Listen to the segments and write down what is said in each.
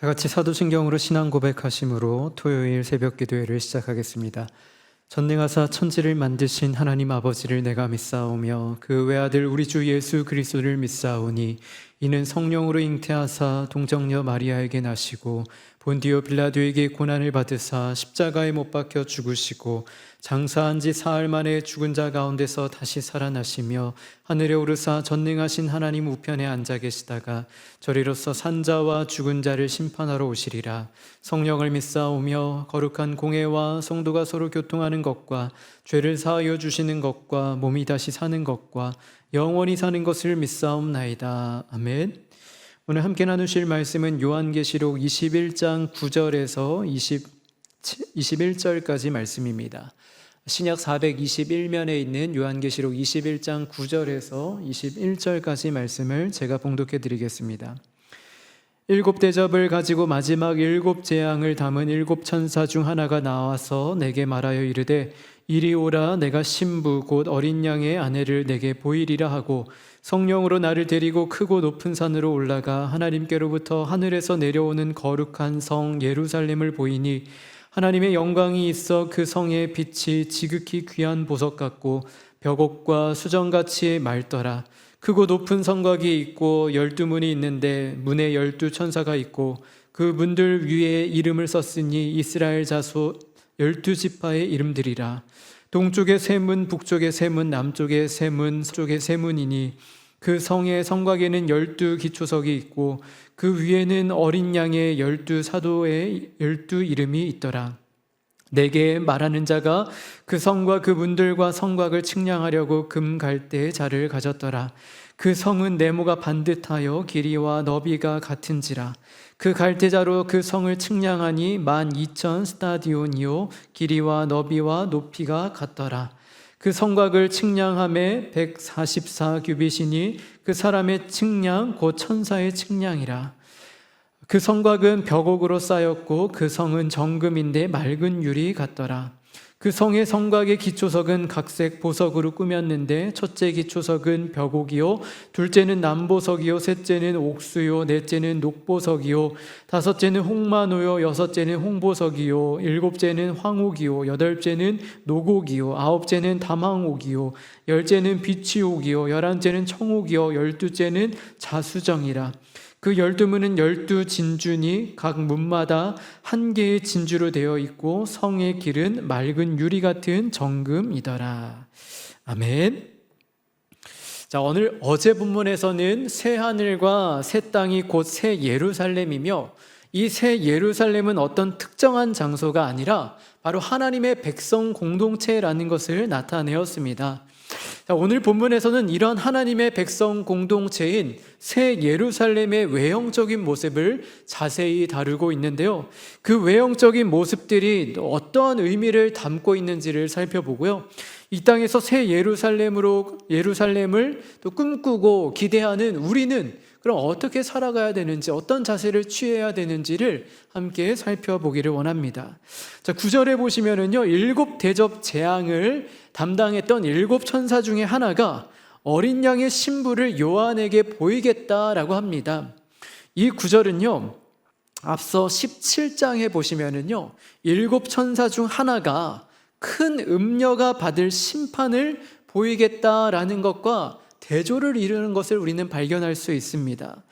다 같이 사도신경으로 신앙 고백하심으로 토요일 새벽 기도회를 시작하겠습니다. 전능하사 천지를 만드신 하나님 아버지를 내가 믿사오며 그 외아들 우리 주 예수 그리스도를 믿사오니 이는 성령으로 잉태하사 동정녀 마리아에게 나시고 본디오 빌라도에게 고난을 받으사 십자가에 못 박혀 죽으시고 장사한 지 사흘 만에 죽은 자 가운데서 다시 살아나시며 하늘에 오르사 전능하신 하나님 우편에 앉아 계시다가 저리로서 산자와 죽은 자를 심판하러 오시리라 성령을 믿사오며 거룩한 공회와 성도가 서로 교통하는 것과 죄를 사하여 주시는 것과 몸이 다시 사는 것과 영원히 사는 것을 믿사옵나이다 아멘. 오늘 함께 나누실 말씀은 요한계시록 21장 9절에서 20, 21절까지 말씀입니다. 신약 421면에 있는 요한계시록 21장 9절에서 21절까지 말씀을 제가 봉독해 드리겠습니다. 일곱 대접을 가지고 마지막 일곱 재앙을 담은 일곱 천사 중 하나가 나와서 내게 말하여 이르되 이리 오라 내가 신부 곧 어린 양의 아내를 내게 보이리라 하고 성령으로 나를 데리고 크고 높은 산으로 올라가 하나님께로부터 하늘에서 내려오는 거룩한 성 예루살렘을 보이니 하나님의 영광이 있어 그 성의 빛이 지극히 귀한 보석 같고 벽옥과 수정같이 맑더라. 크고 높은 성곽이 있고 열두 문이 있는데 문에 열두 천사가 있고 그 문들 위에 이름을 썼으니 이스라엘 자손 열두 지파의 이름들이라. 동쪽에 세 문, 북쪽에 세 문, 남쪽에 세 문, 서쪽에 세 문이니 그 성의 성곽에는 열두 기초석이 있고 그 위에는 어린 양의 열두 사도의 열두 이름이 있더라. 내게 말하는 자가 그 성과 그 문들과 성곽을 측량하려고 금 갈대의 자를 가졌더라. 그 성은 네모가 반듯하여 길이와 너비가 같은지라. 그 갈대자로 그 성을 측량하니 만 이천 스타디온이요 길이와 너비와 높이가 같더라. 그 성곽을 측량함에 144 규빗이니 그 사람의 측량 곧 천사의 측량이라. 그 성곽은 벽옥으로 쌓였고 그 성은 정금인데 맑은 유리 같더라. 그 성의 성곽의 기초석은 각색 보석으로 꾸몄는데 첫째 기초석은 벽옥이요 둘째는 남보석이요 셋째는 옥수요 넷째는 녹보석이요 다섯째는 홍마노요 여섯째는 홍보석이요 일곱째는 황옥이요 여덟째는 노곡이요 아홉째는 담황옥이요 열째는 비치옥이요 열한째는 청옥이요 열두째는 자수정이라 그 열두 문은 열두 진주니 각 문마다 한 개의 진주로 되어 있고 성의 길은 맑은 유리 같은 정금이더라. 아멘. 자, 오늘 어제 본문에서는 새 하늘과 새 땅이 곧 새 예루살렘이며 이 새 예루살렘은 어떤 특정한 장소가 아니라 바로 하나님의 백성 공동체라는 것을 나타내었습니다. 자, 오늘 본문에서는 이런 하나님의 백성 공동체인 새 예루살렘의 외형적인 모습을 자세히 다루고 있는데요. 그 외형적인 모습들이 어떠한 의미를 담고 있는지를 살펴보고요. 이 땅에서 새 예루살렘으로 예루살렘을 또 꿈꾸고 기대하는 우리는 그럼 어떻게 살아가야 되는지 어떤 자세를 취해야 되는지를 함께 살펴보기를 원합니다. 자, 9절에 보시면은요. 일곱 대접 재앙을 담당했던 일곱 천사 중에 하나가 어린 양의 신부를 요한에게 보이겠다라고 합니다. 이 구절은요. 앞서 17장에 보시면은요. 일곱 천사 중 하나가 큰 음녀가 받을 심판을 보이겠다라는 것과 대조를 이루는 것을 우리는 발견할 수 있습니다.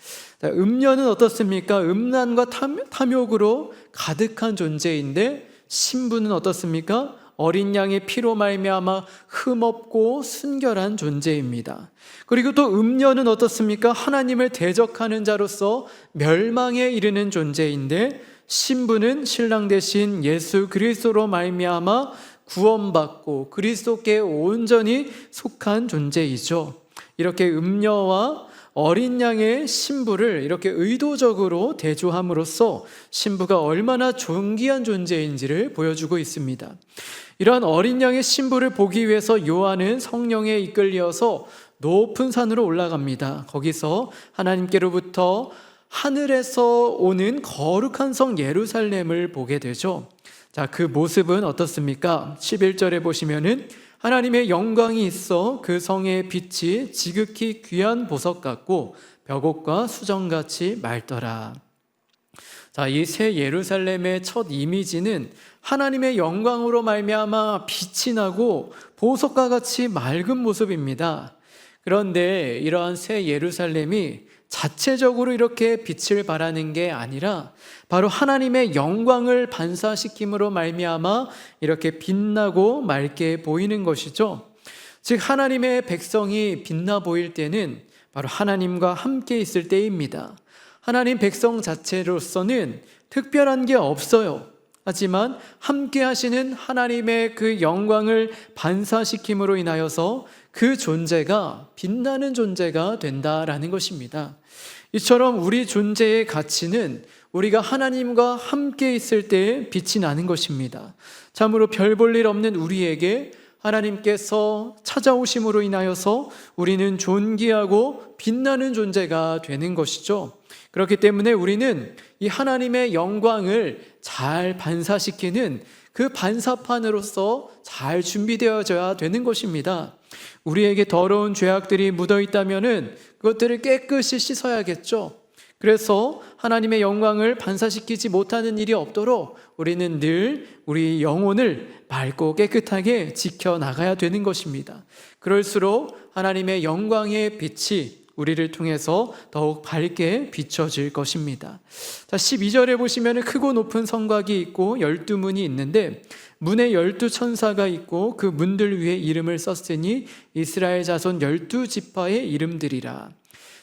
음녀는 어떻습니까? 음란과 탐 욕으로 가득한 존재인데 신부는 어떻습니까? 어린 양의 피로 말미암아 흠없고 순결한 존재입니다. 그리고 또 음녀는 어떻습니까? 하나님을 대적하는 자로서 멸망에 이르는 존재인데 신부는 신랑 대신 예수 그리스도로 말미암아 구원받고 그리스도께 온전히 속한 존재이죠. 이렇게 음녀와 어린 양의 신부를 이렇게 의도적으로 대조함으로써 신부가 얼마나 존귀한 존재인지를 보여주고 있습니다. 이러한 어린 양의 신부를 보기 위해서 요한은 성령에 이끌려서 높은 산으로 올라갑니다. 거기서 하나님께로부터 하늘에서 오는 거룩한 성 예루살렘을 보게 되죠. 자, 그 모습은 어떻습니까? 11절에 보시면은 하나님의 영광이 있어 그 성의 빛이 지극히 귀한 보석 같고 벽옥과 수정같이 맑더라. 자, 이 새 예루살렘의 첫 이미지는 하나님의 영광으로 말미암아 빛이 나고 보석과 같이 맑은 모습입니다. 그런데 이러한 새 예루살렘이 자체적으로 이렇게 빛을 발하는 게 아니라 바로 하나님의 영광을 반사시킴으로 말미암아 이렇게 빛나고 맑게 보이는 것이죠. 즉 하나님의 백성이 빛나 보일 때는 바로 하나님과 함께 있을 때입니다. 하나님 백성 자체로서는 특별한 게 없어요. 하지만 함께 하시는 하나님의 그 영광을 반사시킴으로 인하여서 그 존재가 빛나는 존재가 된다라는 것입니다. 이처럼 우리 존재의 가치는 우리가 하나님과 함께 있을 때 빛이 나는 것입니다. 참으로 별 볼 일 없는 우리에게 하나님께서 찾아오심으로 인하여서 우리는 존귀하고 빛나는 존재가 되는 것이죠. 그렇기 때문에 우리는 이 하나님의 영광을 잘 반사시키는 그 반사판으로서 잘 준비되어져야 되는 것입니다. 우리에게 더러운 죄악들이 묻어 있다면은 그것들을 깨끗이 씻어야겠죠. 그래서 하나님의 영광을 반사시키지 못하는 일이 없도록 우리는 늘 우리 영혼을 맑고 깨끗하게 지켜 나가야 되는 것입니다. 그럴수록 하나님의 영광의 빛이 우리를 통해서 더욱 밝게 비춰질 것입니다. 자, 12절에 보시면 크고 높은 성곽이 있고 열두 문이 있는데 문에 열두 천사가 있고 그 문들 위에 이름을 썼으니 이스라엘 자손 열두 지파의 이름들이라.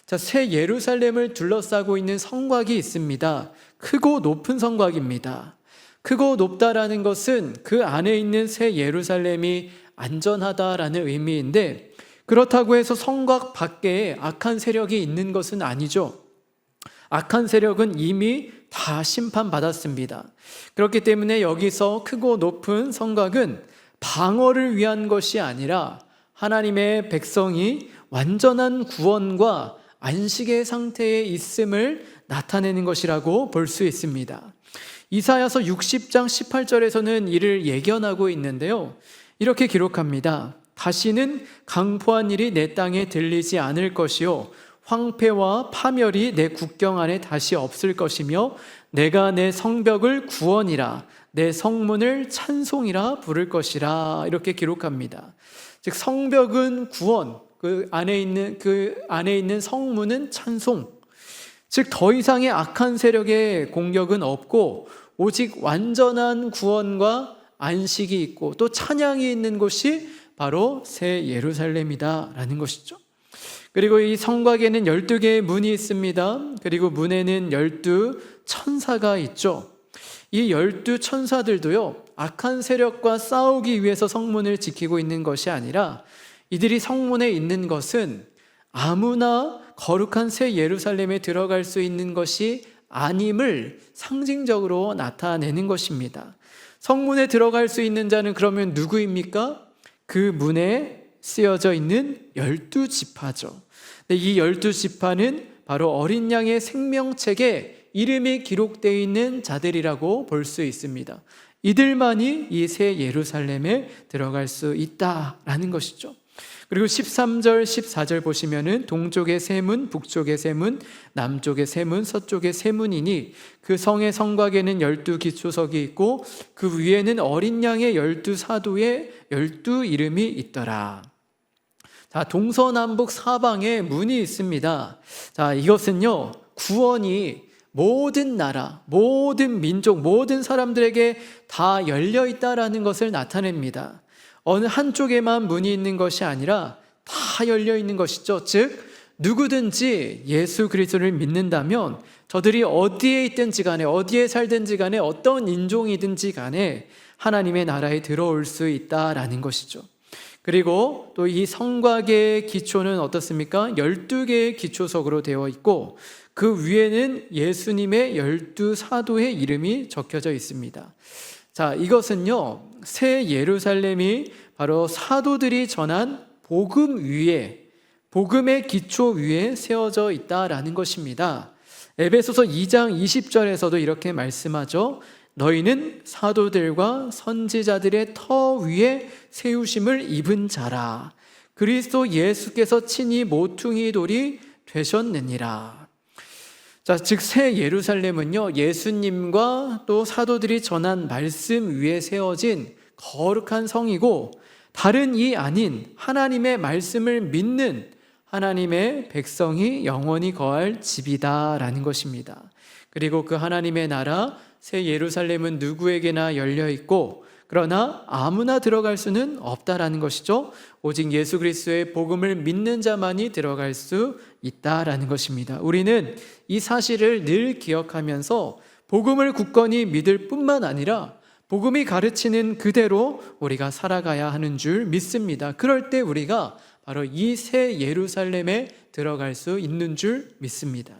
자, 새 예루살렘을 둘러싸고 있는 성곽이 있습니다. 크고 높은 성곽입니다. 크고 높다라는 것은 그 안에 있는 새 예루살렘이 안전하다라는 의미인데 그렇다고 해서 성곽 밖에 악한 세력이 있는 것은 아니죠. 악한 세력은 이미 다 심판받았습니다. 그렇기 때문에 여기서 크고 높은 성곽은 방어를 위한 것이 아니라 하나님의 백성이 완전한 구원과 안식의 상태에 있음을 나타내는 것이라고 볼 수 있습니다. 이사야서 60장 18절에서는 이를 예견하고 있는데요. 이렇게 기록합니다. 다시는 강포한 일이 내 땅에 들리지 않을 것이요 황폐와 파멸이 내 국경 안에 다시 없을 것이며 내가 내 성벽을 구원이라 내 성문을 찬송이라 부를 것이라 이렇게 기록합니다. 즉 성벽은 구원, 그 안에 있는 그 안에 있는 성문은 찬송. 즉 더 이상의 악한 세력의 공격은 없고 오직 완전한 구원과 안식이 있고 또 찬양이 있는 곳이 바로 새 예루살렘이다라는 것이죠. 그리고 이 성곽에는 12개의 문이 있습니다. 그리고 문에는 12 천사가 있죠. 이 12 천사들도요, 악한 세력과 싸우기 위해서 성문을 지키고 있는 것이 아니라 이들이 성문에 있는 것은 아무나 거룩한 새 예루살렘에 들어갈 수 있는 것이 아님을 상징적으로 나타내는 것입니다. 성문에 들어갈 수 있는 자는 그러면 누구입니까? 그 문에 쓰여져 있는 열두 지파죠. 이 열두 지파는 바로 어린 양의 생명책에 이름이 기록되어 있는 자들이라고 볼 수 있습니다. 이들만이 이 새 예루살렘에 들어갈 수 있다라는 것이죠. 그리고 13절, 14절 보시면은 동쪽의 세문, 북쪽의 세문, 남쪽의 세문, 서쪽의 세문이니 그 성의 성곽에는 열두 기초석이 있고 그 위에는 어린 양의 열두 사도의 열두 이름이 있더라. 자, 동서남북 사방에 문이 있습니다. 자, 이것은요, 구원이 모든 나라, 모든 민족, 모든 사람들에게 다 열려 있다라는 것을 나타냅니다. 어느 한쪽에만 문이 있는 것이 아니라 다 열려 있는 것이죠. 즉, 누구든지 예수 그리스도를 믿는다면 저들이 어디에 있든지 간에 어디에 살든지 간에 어떤 인종이든지 간에 하나님의 나라에 들어올 수 있다라는 것이죠. 그리고 또 이 성곽의 기초는 어떻습니까? 12개의 기초석으로 되어 있고 그 위에는 예수님의 열두 사도의 이름이 적혀져 있습니다. 자, 이것은요, 새 예루살렘이 바로 사도들이 전한 복음 위에, 복음의 기초 위에 세워져 있다라는 것입니다. 에베소서 2장 20절에서도 이렇게 말씀하죠. 너희는 사도들과 선지자들의 터 위에 세우심을 입은 자라. 그리스도 예수께서 친히 모퉁이 돌이 되셨느니라. 자, 즉 새 예루살렘은요. 예수님과 또 사도들이 전한 말씀 위에 세워진 거룩한 성이고 다른 이 아닌 하나님의 말씀을 믿는 하나님의 백성이 영원히 거할 집이다라는 것입니다. 그리고 그 하나님의 나라 새 예루살렘은 누구에게나 열려 있고 그러나 아무나 들어갈 수는 없다라는 것이죠. 오직 예수 그리스도의 복음을 믿는 자만이 들어갈 수 있다라는 것입니다. 우리는 이 사실을 늘 기억하면서 복음을 굳건히 믿을 뿐만 아니라 복음이 가르치는 그대로 우리가 살아가야 하는 줄 믿습니다. 그럴 때 우리가 바로 이 새 예루살렘에 들어갈 수 있는 줄 믿습니다.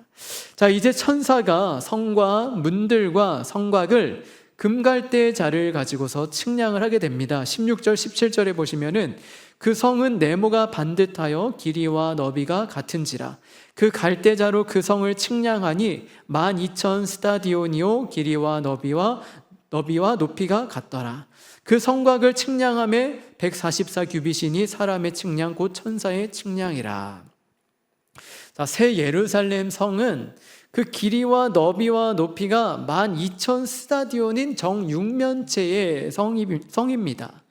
자, 이제 천사가 성과 문들과 성곽을 금갈대 자를 가지고서 측량을 하게 됩니다. 16절, 17절에 보시면은 그 성은 네모가 반듯하여 길이와 너비가 같은지라 그 갈대자로 그 성을 측량하니 12,000 스타디오니오 길이와 너비와 너비와 높이가 같더라. 그 성곽을 측량함에 144 규빗이니 사람의 측량 곧 천사의 측량이라. 자, 새 예루살렘 성은 그 길이와 너비와 높이가 12,000 스타디온인 정육면체의 성이, 성입니다.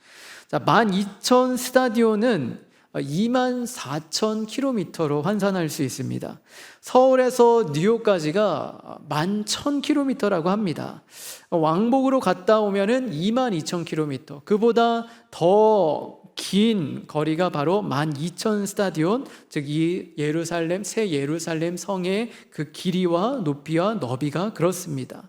자, 12,000 스타디온은 2만 4천 킬로미터로 환산할 수 있습니다. 서울에서 뉴욕까지가 1만 1천 킬로미터라고 합니다. 왕복으로 갔다 오면은 2만 2천 킬로미터. 그보다 더 긴 거리가 바로 12,000 스타디온, 즉 이 예루살렘 새 예루살렘 성의 그 길이와 높이와 너비가 그렇습니다.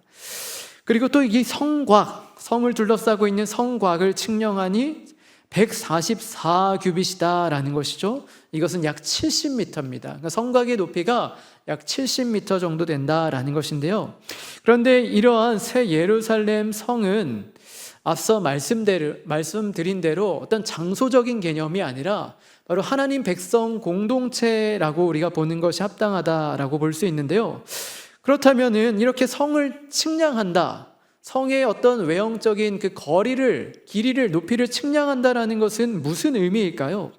그리고 또 이 성곽, 성을 둘러싸고 있는 성곽을 측량하니 144 규빗이다라는 것이죠. 이것은 약 70m입니다. 그러니까 성곽의 높이가 약 70m 정도 된다라는 것인데요. 그런데 이러한 새 예루살렘 성은 앞서 말씀드린 대로 어떤 장소적인 개념이 아니라 바로 하나님 백성 공동체라고 우리가 보는 것이 합당하다라고 볼 수 있는데요. 그렇다면은 이렇게 성을 측량한다. 성의 어떤 외형적인 그 거리를, 길이를, 높이를 측량한다라는 것은 무슨 의미일까요?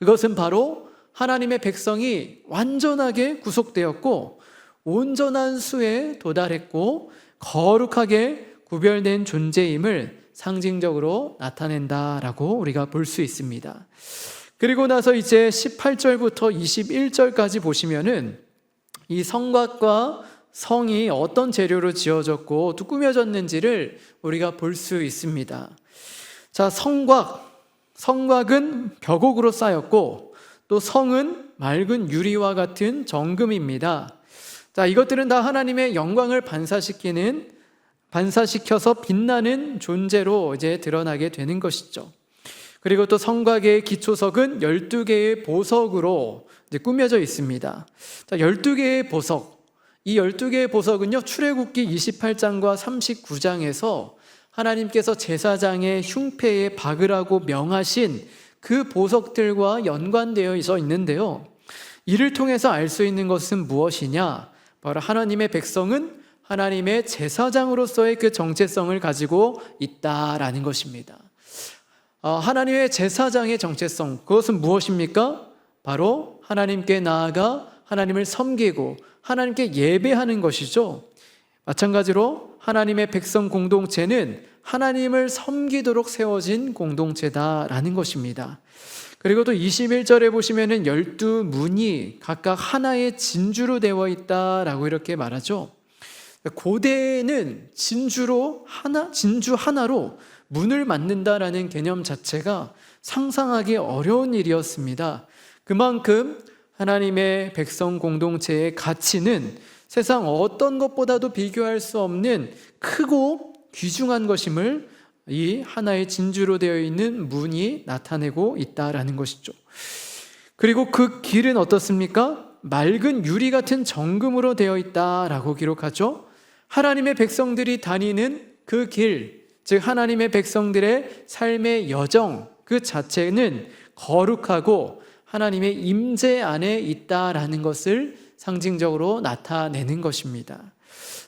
그것은 바로 하나님의 백성이 완전하게 구속되었고, 온전한 수에 도달했고, 거룩하게 구별된 존재임을 상징적으로 나타낸다라고 우리가 볼 수 있습니다. 그리고 나서 이제 18절부터 21절까지 보시면은 이 성곽과 성이 어떤 재료로 지어졌고 또 꾸며졌는지를 우리가 볼 수 있습니다. 자, 성곽. 성곽은 벽옥으로 쌓였고 또 성은 맑은 유리와 같은 정금입니다. 자, 이것들은 다 하나님의 영광을 반사시키는 반사시켜서 빛나는 존재로 이제 드러나게 되는 것이죠. 그리고 또 성곽의 기초석은 12개의 보석으로 꾸며져 있습니다. 자, 12개의 보석. 이 12개의 보석은요, 출애굽기 28장과 39장에서 하나님께서 제사장의 흉패에 박으라고 명하신 그 보석들과 연관되어 있는데요. 이를 통해서 알 수 있는 것은 무엇이냐? 바로 하나님의 백성은 하나님의 제사장으로서의 그 정체성을 가지고 있다라는 것입니다. 어, 하나님의 제사장의 정체성, 그것은 무엇입니까? 바로 하나님께 나아가 하나님을 섬기고 하나님께 예배하는 것이죠. 마찬가지로 하나님의 백성 공동체는 하나님을 섬기도록 세워진 공동체다라는 것입니다. 그리고 또 21절에 보시면은 12문이 각각 하나의 진주로 되어 있다라고 이렇게 말하죠. 고대에는 진주로 하나, 진주 하나로 문을 만든다라는 개념 자체가 상상하기 어려운 일이었습니다. 그만큼 하나님의 백성 공동체의 가치는 세상 어떤 것보다도 비교할 수 없는 크고 귀중한 것임을 이 하나의 진주로 되어 있는 문이 나타내고 있다라는 것이죠. 그리고 그 길은 어떻습니까? 맑은 유리 같은 정금으로 되어 있다라고 기록하죠. 하나님의 백성들이 다니는 그 길, 즉 하나님의 백성들의 삶의 여정 그 자체는 거룩하고 하나님의 임재 안에 있다라는 것을 상징적으로 나타내는 것입니다.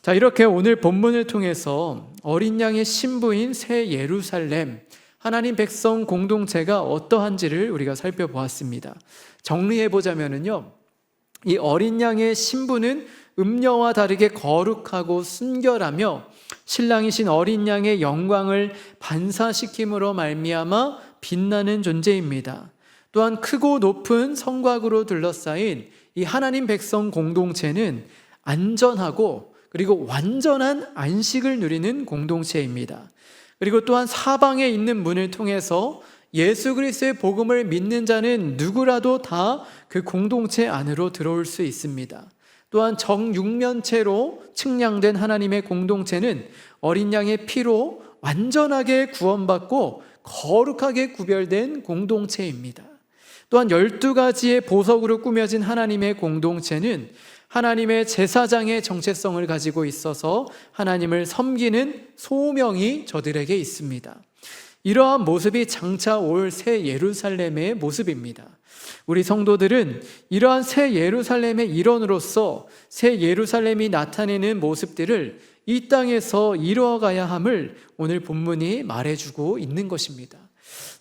자, 이렇게 오늘 본문을 통해서 어린 양의 신부인 새 예루살렘, 하나님 백성 공동체가 어떠한지를 우리가 살펴보았습니다. 정리해 보자면은요, 이 어린 양의 신부는 음녀와 다르게 거룩하고 순결하며 신랑이신 어린 양의 영광을 반사시킴으로 말미암아 빛나는 존재입니다. 또한 크고 높은 성곽으로 둘러싸인 이 하나님 백성 공동체는 안전하고 그리고 완전한 안식을 누리는 공동체입니다. 그리고 또한 사방에 있는 문을 통해서 예수 그리스도의 복음을 믿는 자는 누구라도 다 그 공동체 안으로 들어올 수 있습니다. 또한 정육면체로 측량된 하나님의 공동체는 어린 양의 피로 완전하게 구원받고 거룩하게 구별된 공동체입니다. 또한 12가지의 보석으로 꾸며진 하나님의 공동체는 하나님의 제사장의 정체성을 가지고 있어서 하나님을 섬기는 소명이 저들에게 있습니다. 이러한 모습이 장차 올 새 예루살렘의 모습입니다. 우리 성도들은 이러한 새 예루살렘의 일원으로서 새 예루살렘이 나타내는 모습들을 이 땅에서 이루어가야 함을 오늘 본문이 말해주고 있는 것입니다.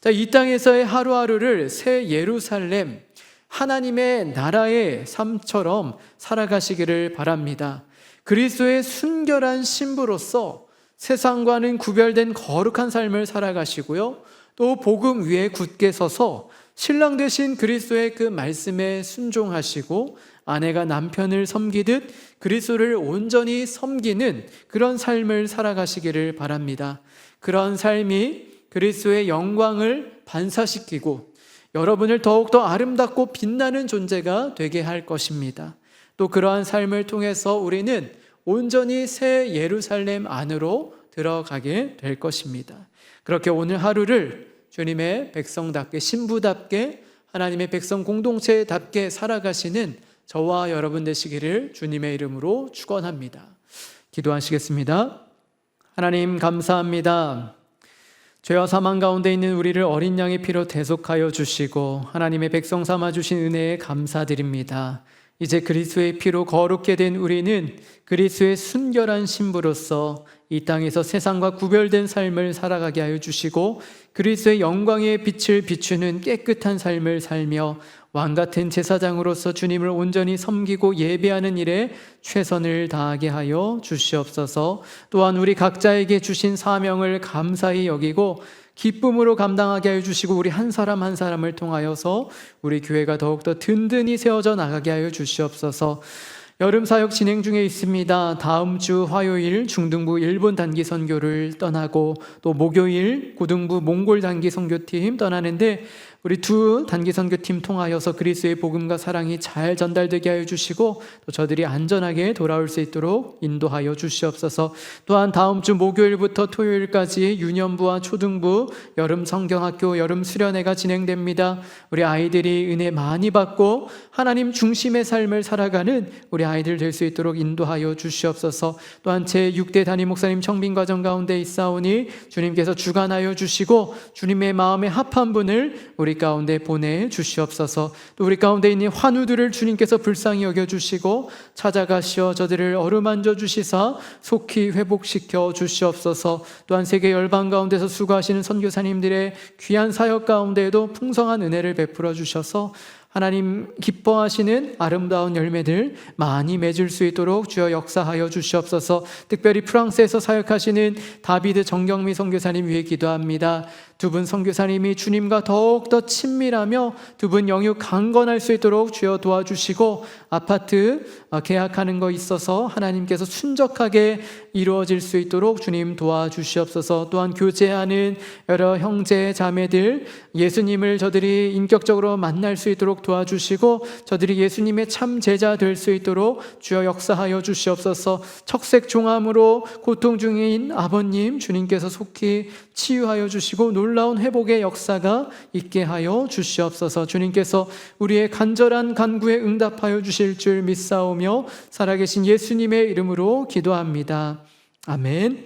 자, 이 땅에서의 하루하루를 새 예루살렘, 하나님의 나라의 삶처럼 살아가시기를 바랍니다. 그리스도의 순결한 신부로서 세상과는 구별된 거룩한 삶을 살아가시고요. 또 복음 위에 굳게 서서 신랑 되신 그리스도의 그 말씀에 순종하시고 아내가 남편을 섬기듯 그리스도를 온전히 섬기는 그런 삶을 살아가시기를 바랍니다. 그런 삶이 그리스도의 영광을 반사시키고 여러분을 더욱더 아름답고 빛나는 존재가 되게 할 것입니다. 또 그러한 삶을 통해서 우리는 온전히 새 예루살렘 안으로 들어가게 될 것입니다. 그렇게 오늘 하루를 주님의 백성답게 신부답게 하나님의 백성 공동체답게 살아가시는 저와 여러분 되시기를 주님의 이름으로 축원합니다. 기도하시겠습니다. 하나님 감사합니다. 죄와 사망 가운데 있는 우리를 어린 양의 피로 대속하여 주시고 하나님의 백성 삼아 주신 은혜에 감사드립니다. 이제 그리스도의 피로 거룩게 된 우리는 그리스도의 순결한 신부로서 이 땅에서 세상과 구별된 삶을 살아가게 하여 주시고 그리스도의 영광의 빛을 비추는 깨끗한 삶을 살며 왕 같은 제사장으로서 주님을 온전히 섬기고 예배하는 일에 최선을 다하게 하여 주시옵소서. 또한 우리 각자에게 주신 사명을 감사히 여기고 기쁨으로 감당하게 하여 주시고 우리 한 사람 한 사람을 통하여서 우리 교회가 더욱더 든든히 세워져 나가게 하여 주시옵소서. 여름 사역 진행 중에 있습니다. 다음 주 화요일 중등부 일본 단기 선교를 떠나고 또 목요일 고등부 몽골 단기 선교팀 떠나는데 우리 두 단기 선교팀 통하여서 그리스의 복음과 사랑이 잘 전달되게 하여 주시고 또 저들이 안전하게 돌아올 수 있도록 인도하여 주시옵소서. 또한 다음 주 목요일부터 토요일까지 유년부와 초등부 여름 성경학교 여름 수련회가 진행됩니다. 우리 아이들이 은혜 많이 받고 하나님 중심의 삶을 살아가는 우리 아이들 될 수 있도록 인도하여 주시옵소서. 또한 제 6대 담임 목사님 청빙 과정 가운데 있사오니 주님께서 주관하여 주시고 주님의 마음에 합한 분을 우리 가운데 보내 주시옵소서. 또 우리 가운데 있는 환우들을 주님께서 불쌍히 여겨 주시고 찾아가시어 저들을 어루만져 주시사 속히 회복시켜 주시옵소서. 또한 세계 열방 가운데서 수고하시는 선교사님들의 귀한 사역 가운데에도 풍성한 은혜를 베풀어 주셔서 하나님 기뻐하시는 아름다운 열매들 많이 맺을 수 있도록 주여 역사하여 주시옵소서. 특별히 프랑스에서 사역하시는 다비드 정경미 선교사님 위해 기도합니다. 두 분 선교사님이 주님과 더욱 더 친밀하며 두 분 영육 강건할 수 있도록 주여 도와주시고 아파트 어, 계약하는 거 있어서 하나님께서 순적하게 이루어질 수 있도록 주님 도와주시옵소서. 또한 교제하는 여러 형제 자매들 예수님을 저들이 인격적으로 만날 수 있도록 도와주시고 저들이 예수님의 참 제자 될 수 있도록 주여 역사하여 주시옵소서. 척색 종암으로 고통 중인 아버님 주님께서 속히 치유하여 주시고 놀라운 회복의 역사가 있게 하여 주시옵소서. 주님께서 우리의 간절한 간구에 응답하여 주실 줄 믿사오며 살아계신 예수님의 이름으로 기도합니다. 아멘.